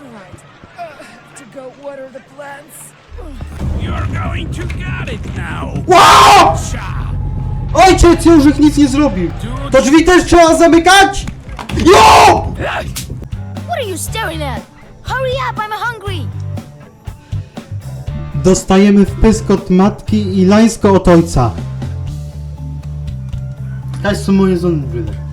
Right. Uh, to go water the plants. You're going to get it now. Wow! Ojciec już ich nic nie zrobił! To drzwi też trzeba zamykać! Jo! What are you staring at? Hurry up, I'm hungry! Dostajemy wpysk od matki i lańsko od ojca. Kaś są moje zęby. Have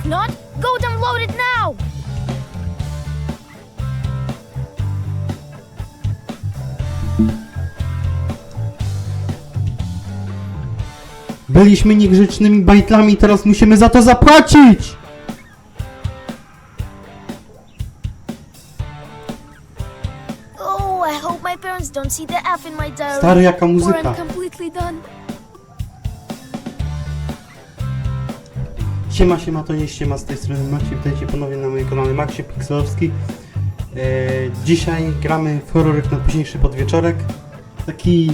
If not, go download it now! Byliśmy niegrzecznymi bajtlami, teraz musimy za to zapłacić! Oh, I hope my parents don't see the F in my diary. Stary, jaka muzyka. Siema, siema, to nie ściema z tej strony Maciej, witajcie ponownie na moim kanale Maxie Pixelowski. E, dzisiaj gramy w horrorek na późniejszy podwieczorek. Taki...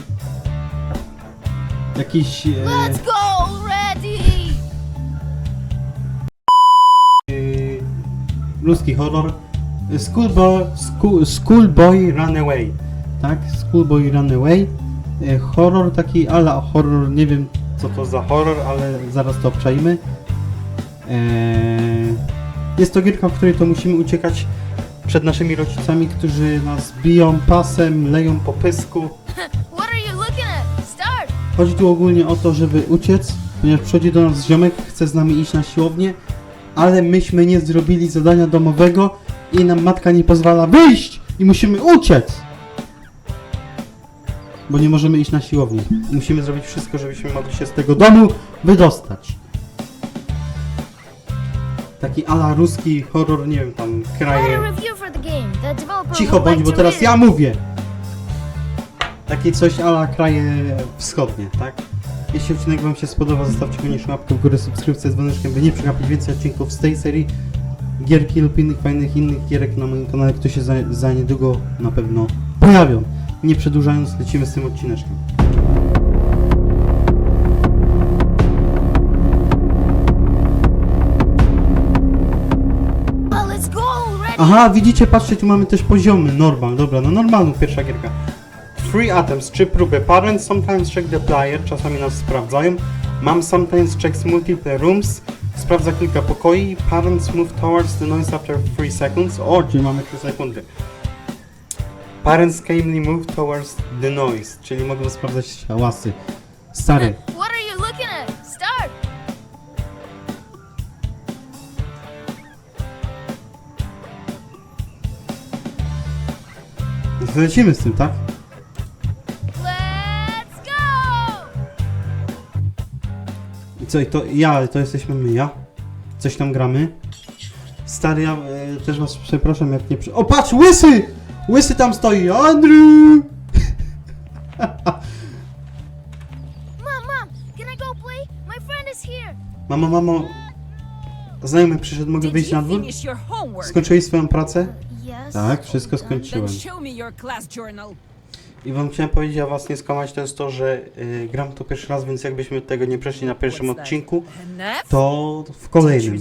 Jakiś... E, Let's go already! e, ludzki horror. Schoolboy, school, schoolboy Runaway. Tak? Schoolboy Runaway. E, horror taki ala horror, nie wiem co to za horror, ale zaraz to obczajmy. Eee, Jest to gierka, w której to musimy uciekać przed naszymi rodzicami, którzy nas biją pasem, leją po pysku. Chodzi tu ogólnie o to, żeby uciec, ponieważ przychodzi do nas ziomek, chce z nami iść na siłownię, ale myśmy nie zrobili zadania domowego i nam matka nie pozwala wyjść i musimy uciec! Bo nie możemy iść na siłownię. Musimy zrobić wszystko, żebyśmy mogli się z tego domu wydostać. Taki ala ruski horror, nie wiem, tam kraje... Cicho bądź, bo teraz ja mówię! Takie coś ala kraje wschodnie, tak? Jeśli odcinek Wam się spodoba, zostawcie koniecznie łapkę w górę, subskrypcję z dzwoneczkiem, by nie przegapić więcej odcinków z tej serii. Gierki lub innych fajnych innych gierek na moim kanale, które się za, za niedługo na pewno pojawią. Nie przedłużając, lecimy z tym odcineczkiem. Aha, widzicie, patrzcie, tu mamy też poziomy, normal, dobra, no normalną pierwsza gierka. Free items, trzy próby. Parents sometimes check the player, czasami nas sprawdzają. Mom sometimes checks multiple rooms, sprawdza kilka pokoi. Parents move towards the noise after 3 seconds. O, czyli mamy 3 sekundy. Parents calmly move towards the noise, czyli mogą sprawdzać hałasy. Stary, lecimy z tym, tak? Let's go! I co, i to ja, to jesteśmy my, ja? Coś tam gramy? Stary, ja e, też was przepraszam, jak nie przy... O, patrz, łysy! Łysy tam stoi, Andrew! Mom, mom, can I go play? My friend is here. Mamo, mamo, znajomy przyszedł, mogę wyjść na dwór? Skończyłeś swoją pracę? Tak, wszystko skończyłem. I wam chciałem powiedzieć, a was nie skłamać, to jest to, że y, gram to pierwszy raz, więc jakbyśmy tego nie przeszli na pierwszym odcinku, to w kolejnym.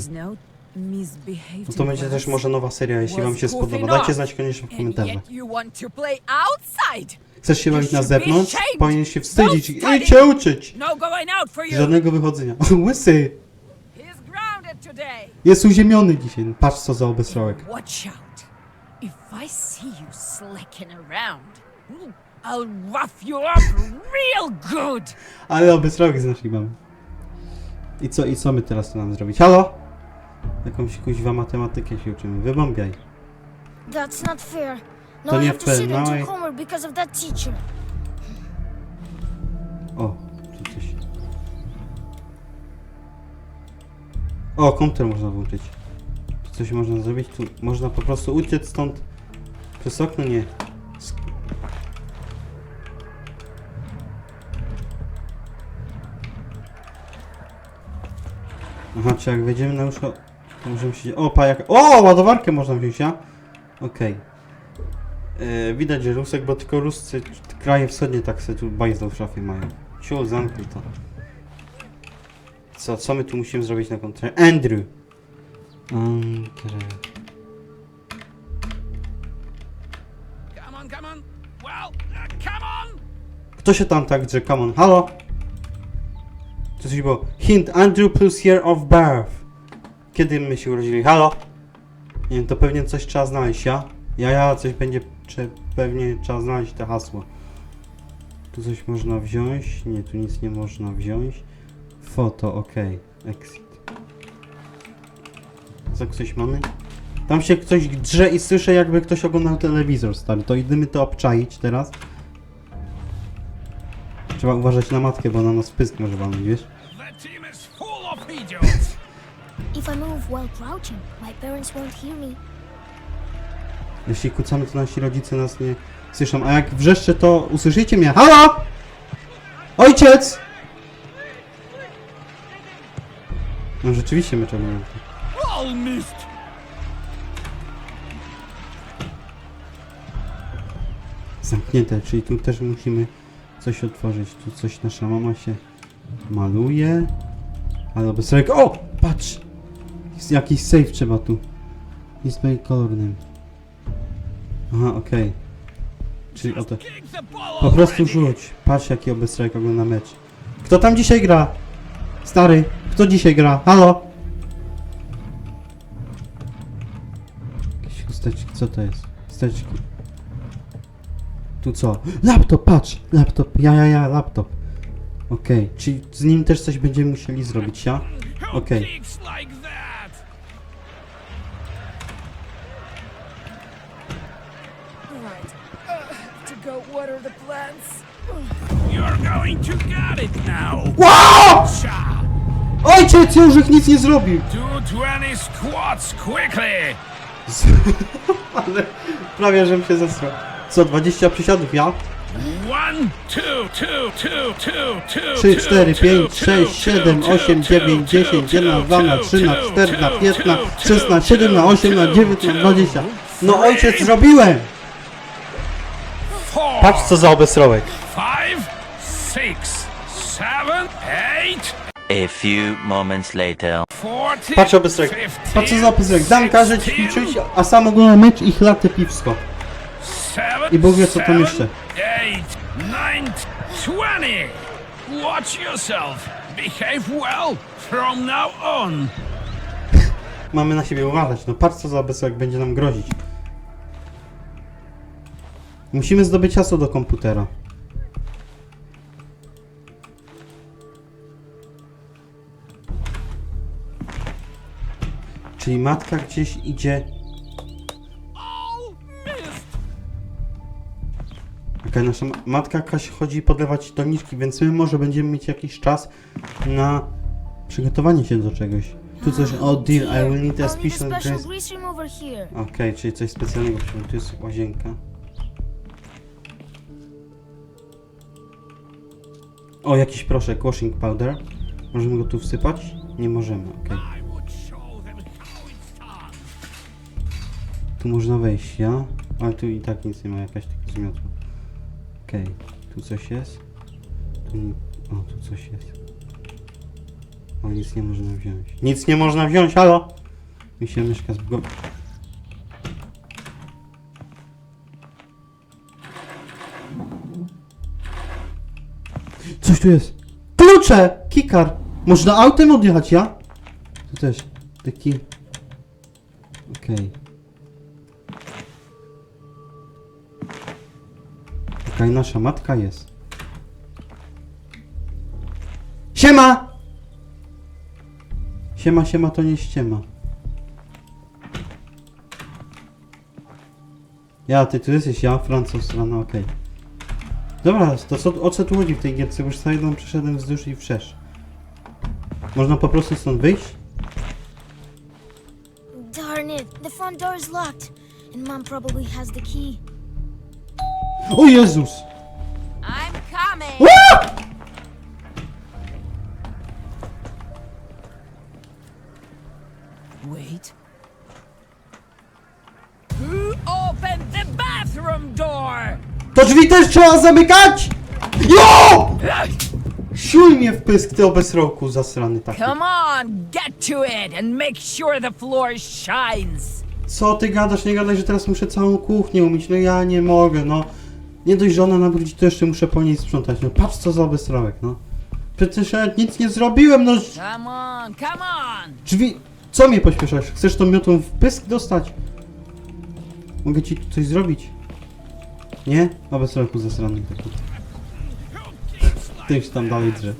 No to będzie też może nowa seria, jeśli wam się spodoba. Dajcie znać koniecznie w komentarzach. Chcesz się bawić na zewnątrz? Powinien się wstydzić i się uczyć! No. Żadnego wychodzenia. Łysy! Jest uziemiony dzisiaj. Patrz co za obesrałek. I see you slacking around, I'll rough you up real good. Ale obesrałek z naszej mamy. I co, I co my teraz tu nam zrobić? Halo? Jakąś kuźwa matematykę się uczymy. Wybąbiaj. That's not fair. No, To I nie have to fair, sit no and i- do homework because of that teacher. O, tu coś. O, komputer można włączyć. Tu coś można zrobić? Tu można po prostu uciec stąd. Przez okno nie. Aha, czy jak wejdziemy na łóżko... Możemy się... O, pajak... O, ładowarkę można wziąć, ja? Okej. E, Widać, że Rusek, bo tylko Ruscy, kraje wschodnie tak sobie tu bajzdol w szafie mają. Siu, zamknij to. Co, co my tu musimy zrobić na kontrę? Andrew! Andrew... Kto się tam tak drze? Come on, halo? Co coś było? Hint, Andrew plus year of birth. Kiedy my się urodzili? Halo? Nie wiem, to pewnie coś trzeba znaleźć, ja? Ja, ja, coś będzie, czy pewnie trzeba znaleźć te hasło. Tu coś można wziąć? Nie, tu nic nie można wziąć. Foto, ok. Exit. Co coś mamy? Tam się ktoś drze i słyszę jakby ktoś oglądał telewizor, stary. To idziemy to obczaić teraz. Trzeba uważać na matkę, bo ona nas pysk może walnąć, wiesz? The team is full of idiots. If I move while crouching, my parents won't hear me. Jeśli kucamy, to nasi rodzice nas nie słyszą. A jak wrzeszczę, to usłyszycie mnie. Halo! Ojciec! No rzeczywiście my czemu. Zamknięte, czyli tu też musimy coś otworzyć. Tu coś nasza mama się maluje. Ale bez. O! Patrz! Jest Jakiś safe trzeba tu. Color name. Aha, okej. Czyli oto. Po prostu rzuć. Patrz jaki obestrajk ogląda mecz. Kto tam dzisiaj gra? Stary, kto dzisiaj gra? Halo? Jakieś chusteczki, co to jest? Chusteczki. Tu co? Laptop, patrz! Laptop, ja, ja, ja, laptop. Okej, czyli z nim też coś będziemy musieli zrobić, ja? Who Okay. the. You're going to get it now. Wow! Ojciec Józek nic nie zrobił! 220 squats quickly. Ale prawie, żebym się zesrał. Co, 20 przysiadów, ja? One, two, two, two, two, two, 3, two, 4, two, 5, two, 6, 7, two, 8, two, 9, two, 10, 1 two, na 2 na two, 3 na two, 4 na two, 5 na two, 6 na two, 7 na 8 na two, 9 na two, 20. No ojciec zrobiłem! Patrz co za obesrołek. A few moments later. Patrz obesrołek. Patrz co za obesrołek. Dam każe ćwiczyć, a sam ogląda mecz i chlaty piwsko. I Bóg wie, co tam jeszcze. Eight, nine, twenty. Watch yourself. Behave well from now on. Mamy na siebie uważać. No patrz co za obesrołek będzie nam grozić. Musimy zdobyć hasło do komputera. Czyli matka gdzieś idzie Okej, nasza ma- matka jakaś chodzi podlewać doniczki, więc my może będziemy mieć jakiś czas na przygotowanie się do czegoś. Tu coś, o dear, I will need a special grease room over here. Okej, czyli coś specjalnego, tu jest łazienka. O, jakiś proszek, washing powder. Możemy go tu wsypać? Nie możemy, okej. Done. Tu można wejść, ja? Ale tu i tak nic nie ma, jakaś tylko zmiotła. Okej, tu coś jest. Tu. O, tu coś jest. O, nic nie można wziąć. Nic nie można wziąć, halo! Mi się myszka zbugowa. Coś tu jest! Klucze! Kikar! Można autem odjechać, ja? Tu też. Taki... Okej. Okej, nasza matka jest. Siema! Siema, siema, to nie ściema. Ja, ty tu jesteś, ja, Francuz, no okej. Dobra, to co, o co tu chodzi w tej gierce? Bo już sajdą przeszedłem wzdłuż i wszerz. Można po prostu stąd wyjść? Darn it, the front door is locked, and Mom probably has the key. O Jezus! I'm coming! Ua! Wait. Who opened the bathroom door? To drzwi też trzeba zamykać! Jo! Siuj mnie w pysk, ty obesroku zasrany taki. Come on, get to it and make sure the floor shines. Co ty gadasz, nie gadaj, że teraz muszę całą kuchnię umyć, no ja nie mogę, no. Nie dość, że ona nabrudzi, to jeszcze muszę po niej sprzątać. No patrz co za obesrołek, no. Przecież ja nic nie zrobiłem, no. Come on, come on! Drzwi... Co mnie pośpieszasz? Chcesz tą miotą w pysk dostać? Mogę ci tu coś zrobić? Nie? Obesrołku zasrany taki. Ty się tam dalej drze.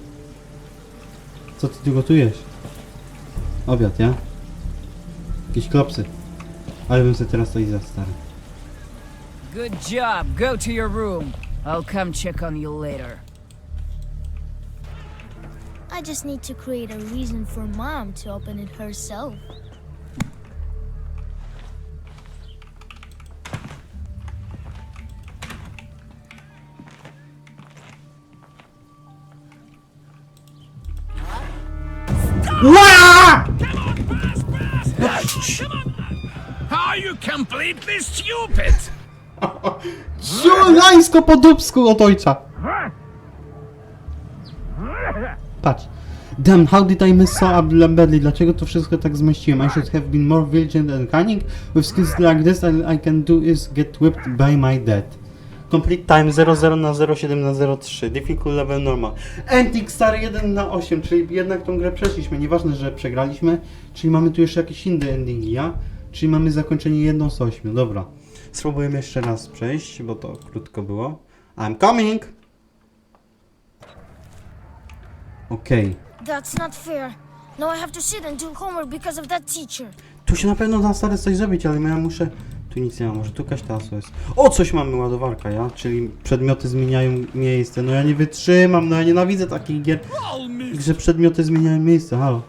Co ty tu gotujesz? Obiad, ja? Jakieś klopsy. Ale bym sobie teraz to i za stary. Good job. Go to your room. I'll come check on you later. I just need to create a reason for mom to open it herself. Are you completely stupid? Ciulańsko po dubsku od ojca! Patrz. Damn, how did I mess so badly? Dlaczego to wszystko tak zmyściłem? I should have been more vigilant and cunning. With skills like this, all I can do is get whipped by my dad. Complete time 00 na 07 na 03. Difficult level normal. Ending star 1 na 8, czyli jednak tą grę przeszliśmy. Nieważne, że przegraliśmy. Czyli mamy tu jeszcze jakieś inne endingi, ja? Czyli mamy zakończenie 1 z 8. Dobra. Spróbujemy jeszcze raz przejść, bo to krótko było. I'm coming! Okej. That's not fair. Now I have to sit and do homework because of that teacher. Tu się na pewno da stary coś zrobić, ale ja muszę... Tu nic nie ma, może tu jakaś taso jest. O, coś mamy, ładowarka, ja? Czyli przedmioty zmieniają miejsce. No ja nie wytrzymam, no ja nienawidzę takich gier, że przedmioty zmieniają miejsce, halo.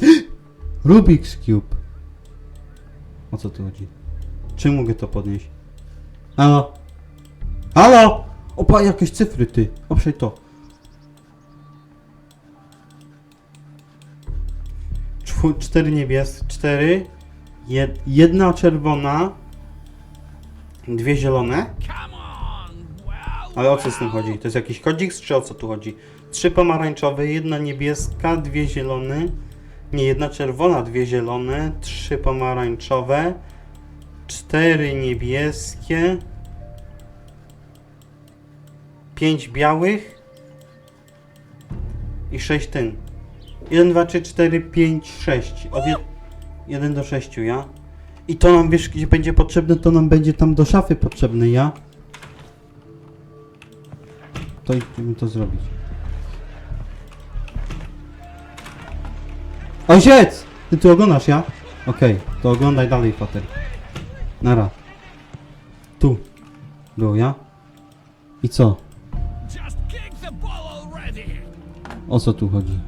Rubik's Cube. O co tu chodzi? Czy mogę to podnieść? Halo? Halo? Opa, jakieś cyfry, ty. Oprzej to. Cztery niebieskie, cztery. Jed, jedna czerwona. Dwie zielone. Ale o co z tym chodzi? To jest jakiś kodzik, czy o co tu chodzi? Trzy pomarańczowe, jedna niebieska, dwie zielone. Nie, jedna czerwona, dwie zielone, trzy pomarańczowe, cztery niebieskie, pięć białych i sześć ten. 1, 2, 3, 4, 5, 6. Od 1 do 6, ja? I to nam, wiesz, gdzie będzie potrzebne, to nam będzie tam do szafy potrzebne, ja? To idziemy to zrobić. Ojciec! Ty tu oglądasz, ja? Okej, to oglądaj dalej, fater. Nara. Tu. Był, ja? I co? O co tu chodzi?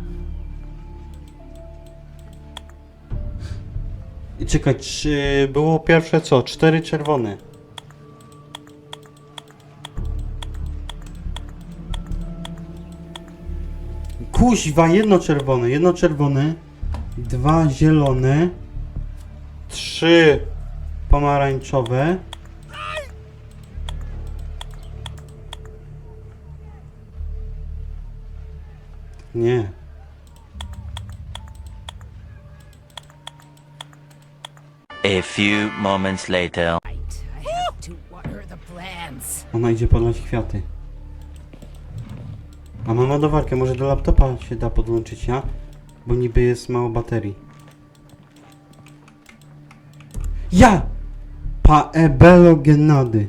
I czekaj, czy było pierwsze co? Cztery czerwone. Kuźwa, jedno czerwone, jedno czerwone, dwa zielone, trzy pomarańczowe. Nie. A few moments later. Right. I have to water the plants. Ona idzie podlać kwiaty. A mam ładowarkę, może do laptopa się da podłączyć, ja? Bo niby jest mało baterii. Ja! Paebelo genady.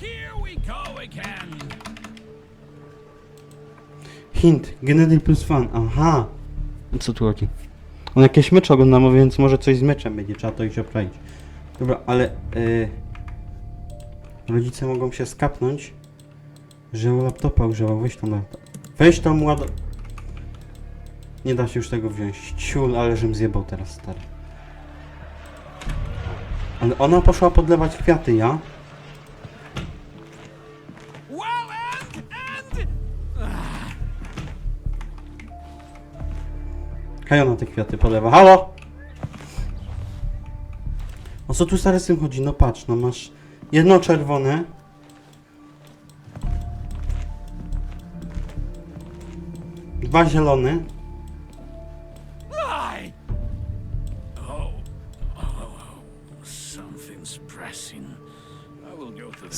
Here we go again. Hint, genedy plus fan, aha. Co tu chodzi? On jakieś mecze oglądam, więc może coś z meczem będzie, trzeba to iść oprawić. Dobra, ale... y, rodzice mogą się skapnąć, że laptopa używał. Weź tą laptop. Weź tą ład... Nie da się już tego wziąć. Ciul, ale żem zjebał teraz, stary. Ale ona poszła podlewać kwiaty, ja? Well, and and Kaj ona te kwiaty polewa. Halo? co tu stary z tym chodzi? No patrz, no masz jedno czerwone. Dwa zielone.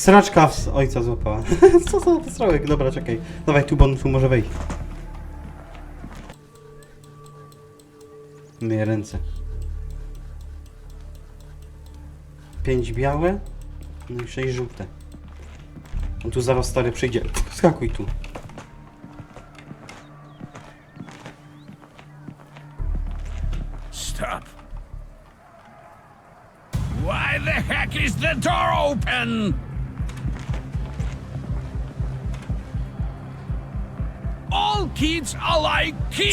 Sraczka z ojca złapała. co za wysrołek? Dobra, czekaj. Dawaj tu, bo on tu może wejść. Myję ręce. Pięć białe, no i sześć żółte. On tu zaraz stary przyjdzie. Skakuj tu. Stop. Why the heck is the door open?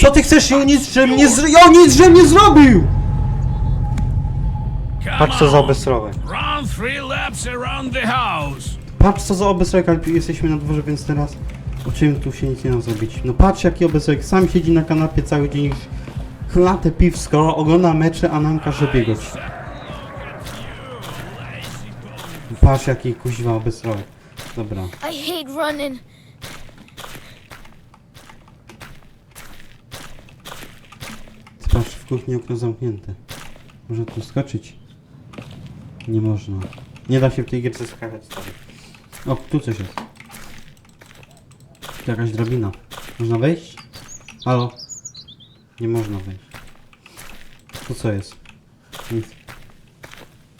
Co ty chcesz? Ja nic, żem nie zro... Ja nic, żem nie zrobił! Patrz co za obesrołek. Run three laps around the house. Patrz co za obesrek, ale jesteśmy na dworze, więc teraz o czym tu się nic nie da zrobić. No patrz jaki obesrek, sam siedzi na kanapie cały dzień, chlatę piwsko, ogląda mecze, a nam każe biegać. Patrz jaki kuźwa obesrek. Dobra. I hate running. Kuchni okno zamknięte. Można tu skoczyć? Nie można. Nie da się w tej gierce skakać stary. O, tu coś jest. Tu jakaś drabina. Można wejść? Halo? Nie można wejść. Tu co jest? Nic.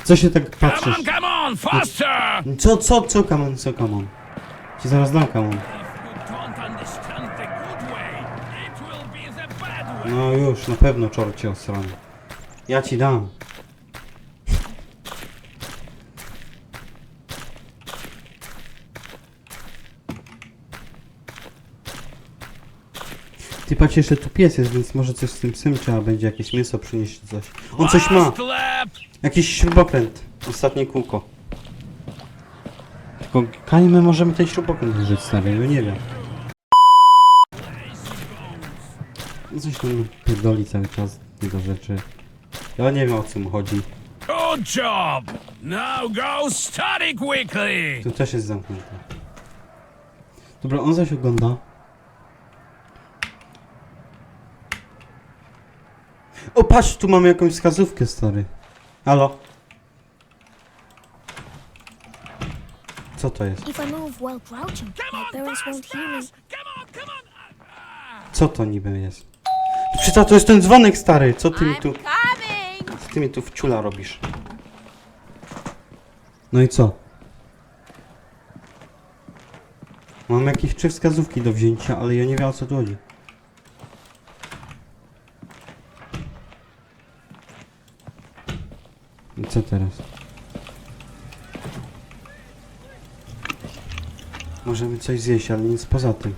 Co się tak Come patrzysz? on, come on, faster! Co, co, co, kamon, co, kamon? Ci zaraz dam, kamon. If No już, na pewno czorcie osrany. Ja ci dam. Ty patrz, jeszcze tu pies jest, więc może coś z tym psem trzeba będzie, jakieś mięso przynieść czy coś. On coś ma, jakiś śrubokręt. Ostatnie kółko. Tylko, Kanie, my możemy ten śrubokręt użyć, stary, ja nie wiem. Coś tam pierdoli cały czas tego rzeczy. Ja nie wiem o co mu chodzi. Good job. Now go study quickly. Tu też jest zamknięte. Dobra, on zaś ogląda. O, patrz, tu mamy jakąś wskazówkę, stary. Halo? Co to jest? Co to niby jest? Przecież to jest ten dzwonek, stary. Co ty mi tu... coming! Co ty mi tu w ciula robisz? No i co? Mam jakieś trzy wskazówki do wzięcia, ale ja nie wiem o co tu chodzi. I co teraz? Możemy coś zjeść, ale nic poza tym.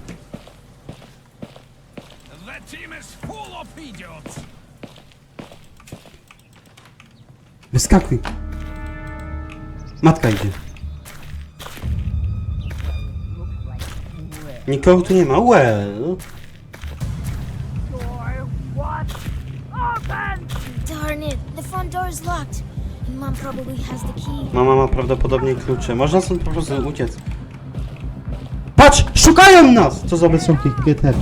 Wyskakuj! Matka idzie. Nikogo tu nie ma. Well. Darn it, the front door is locked. And Mom probably has the key. Mama ma prawdopodobnie klucze. Można stąd po prostu uciec. Patrz! Szukają nas! Co za obesroki? GTR.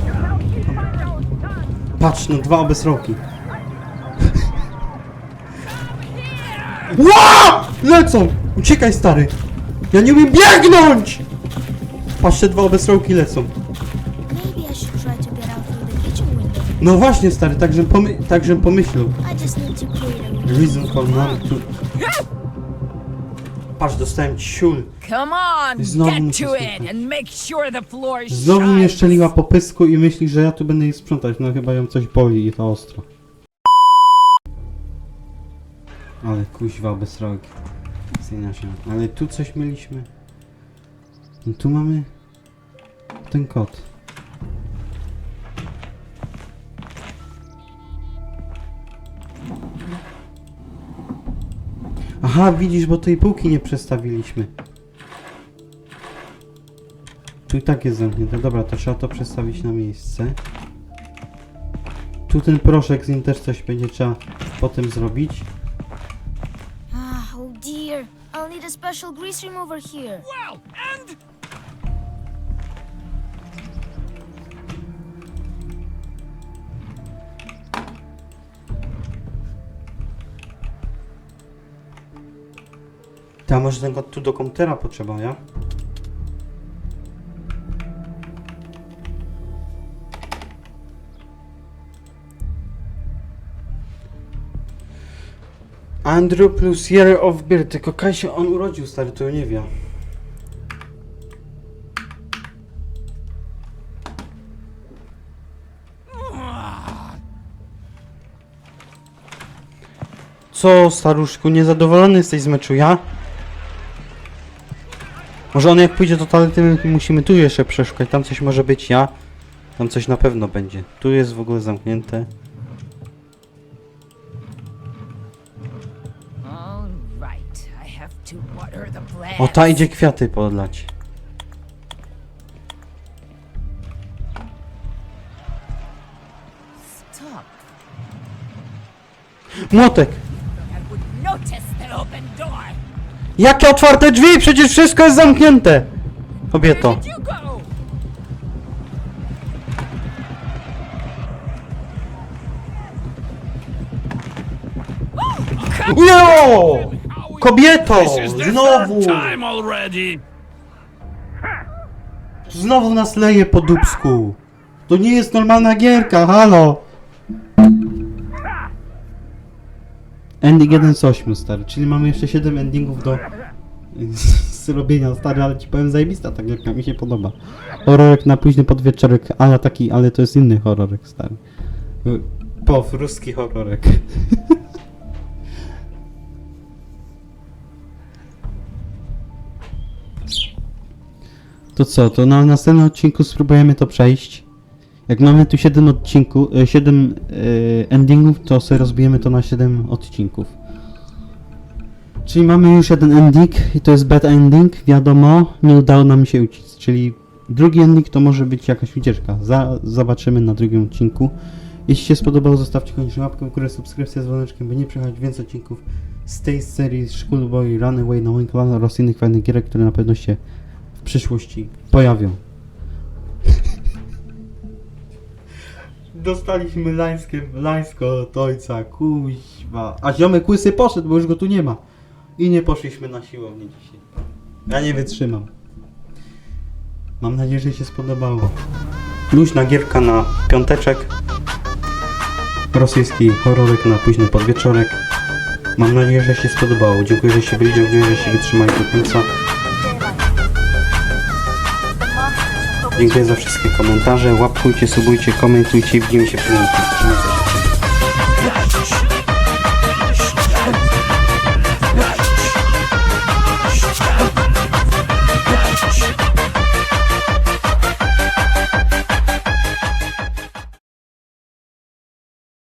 Patrz, no dwa obesroki. Ła! Lecą! Uciekaj, stary! Ja nie umiem biegnąć! Patrz, te dwa obesroki lecą. Maybe I should try to get out through the kitchen window. No właśnie, stary, tak żem, pomy tak żem pomyślał. I just need to the room. Reason for none to... Patrz, dostałem ciul. Come on, Znowu get muszę to it and make sure the floor Znowu mnie szczeliła po pysku i myśli, że ja tu będę jej sprzątać. No chyba ją coś boli i to ostro. Ale kuźwa. Zmienia się. Ale tu coś mieliśmy. No tu mamy... Ten kot. Aha, widzisz, bo tej półki nie przestawiliśmy. Tu i tak jest zamknięte. Dobra, to trzeba to przestawić na miejsce. Tu ten proszek z nim też coś będzie trzeba potem zrobić. Special grease remover here. Well, and Ta może tego tu do komputera potrzeba, ja? Andrew plus Year of Birth, tylko kaj się on urodził, stary, to nie wie. Co, staruszku, niezadowolony jesteś z meczu, ja? Może on jak pójdzie do toalety, my musimy tu jeszcze przeszukać, tam coś może być, ja? Tam coś na pewno będzie. Tu jest w ogóle zamknięte. O, ta idzie kwiaty podlać. Stop. Młotek! Jakie otwarte drzwi? Przecież wszystko jest zamknięte! Kobieto. Where did you go? Kobieto! Znowu! Znowu nas leje po dubsku! To nie jest normalna gierka, halo! Ending 1 z 8, stary, czyli mamy jeszcze 7 endingów do zrobienia, stary, ale ci powiem zajebista ta gierka, mi się podoba. Horrorek na późny podwieczorek, ale taki, ale to jest inny horrorek, stary. Pow, ruski horrorek. To co, to na następnym odcinku spróbujemy to przejść. Jak mamy tu 7 odcinku, 7 endingów, to sobie rozbijemy to na 7 odcinków. Czyli mamy już jeden ending i to jest bad ending, wiadomo, nie udało nam się uciec, czyli drugi ending to może być jakaś ucieczka. Za, zobaczymy na drugim odcinku. Jeśli się spodobało, zostawcie koniecznie łapkę w górę, subskrypcję z dzwoneczkiem, by nie przechodzić więcej odcinków z tej serii Schoolboy, Runaway, No One Clan oraz innych fajnych gierek, które na pewno się przyszłości pojawią. Dostaliśmy lańskie, lańsko od ojca, kuźwa. A ziomek łysy poszedł, bo już go tu nie ma. I nie poszliśmy na siłownię dzisiaj. Ja nie wytrzymam. Mam nadzieję, że się spodobało. Luźna gierka na piąteczek. Rosyjski horrorek na późny podwieczorek. Mam nadzieję, że się spodobało. Dziękuję, że się byli, dziękuję, że się wytrzymali do końca. Dziękuję za wszystkie komentarze. Łapkujcie, subujcie, komentujcie. Widzimy się w się.